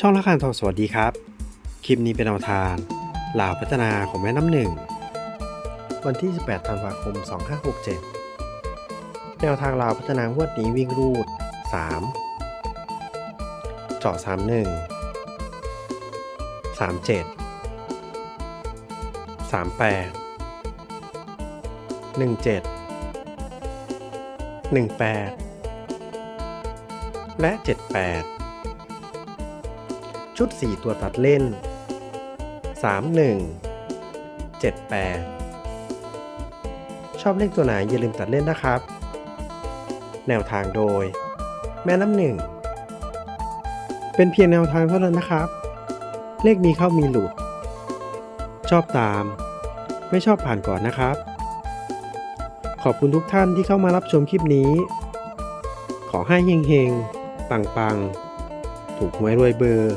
ช่องละครทองสวัสดีครับ คลิปนี้เป็นแนวทางลาวพัฒนาของแม่น้ำหนึ่ง วันที่ 18 ธันวาคม 2567 แนวทางลาวพัฒนางวดนี้วิ่งรูด 3 เจาะ 31 37 38 17 18 และ 78 ชุด 4 ตัวตัดเล่น 31 78 ชอบเลขตัวไหนอย่าลืมตัดเล่นนะครับ แนวทางโดย แม่น้ำหนึ่ง เป็นเพียงแนวทางเท่านั้นนะครับ เลขมีเข้ามีหลุด ชอบตาม ไม่ชอบผ่านก่อนนะครับ ขอบคุณทุกท่านที่เข้ามารับชมคลิปนี้ ขอให้เฮงๆ ปังๆ ถูกหวยรวยเบอร์